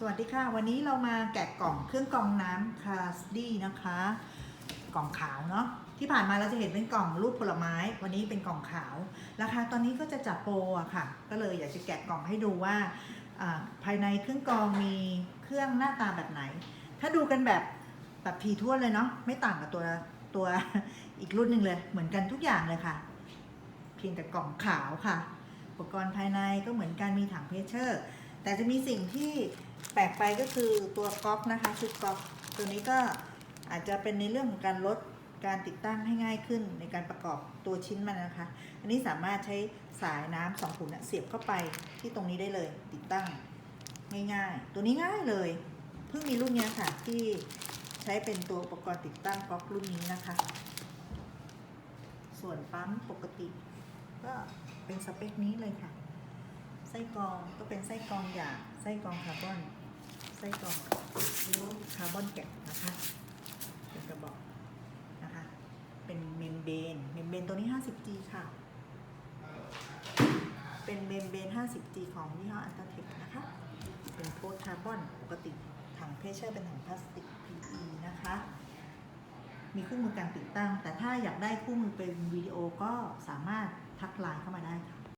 สวัสดีค่ะ วันนี้เรามาแกะกล่องเครื่องกรองน้ำคลาสดี้นะคะ กล่องขาวเนาะที่ผ่านมาเราจะเห็นเป็นกล่องรูปผลไม้ วันนี้เป็นกล่องขาวราคาตอนนี้ก็จะจัดโปรอะค่ะ ก็เลยอยากจะแกะกล่องให้ดูว่าภายในเครื่องกรองมีเครื่องหน้าตาแบบไหน ถ้าดูกันแบบแบบทีทั่วเลยเนาะไม่ต่างกับตัวตัวอีกรุ่นหนึ่งเลย เหมือนกันทุกอย่างเลยค่ะ เพียงแต่กล่องขาวค่ะ อุปกรณ์ภายในก็เหมือนกันมีถังเพชเชอร์ แต่จะมีสิ่งที่แปลกไปก็คือตัวก๊อกนะคะชุดก๊อกตัวนี้ก็อาจจะเป็นในเรื่องของการลดการติดตั้งให้ง่ายขึ้นในการประกอบตัวชิ้นมันนะคะ อันนี้สามารถใช้สายน้ำสองขุนน่ะเสียบเข้าไปที่ตรงนี้ได้เลย ติดตั้งง่ายๆ ตัวนี้ง่ายเลย เพิ่งมีรุ่นนี้ค่ะที่ใช้เป็นตัวอุปกรณ์ติดตั้งก๊อกรุ่นนี้นะคะ ส่วนปั๊มปกติ ก็เป็นสเปคนี้เลยค่ะ ไส้กรองก็เป็นไส้กรองหยาบไส้กรองคาร์บอนไส้กรองคาร์บอนแกะนะคะเป็นกระบอกนะคะ เป็นเมมเบนเมมเบนตัวนี้ 50G ค่ะ เป็นเมมเบน 50G ของยี่ห้ออัลต a เทคนะคะ เป็นโพสคาร์บอนปกติถังเพชเชอร์เป็นถังพลาสติก PE นะคะ มีคู่มือการติดตั้ง แต่ถ้าอยากได้คู่มือเป็นวิดีโอก็สามารถทักไลน์เข้ามาได้ค่ะ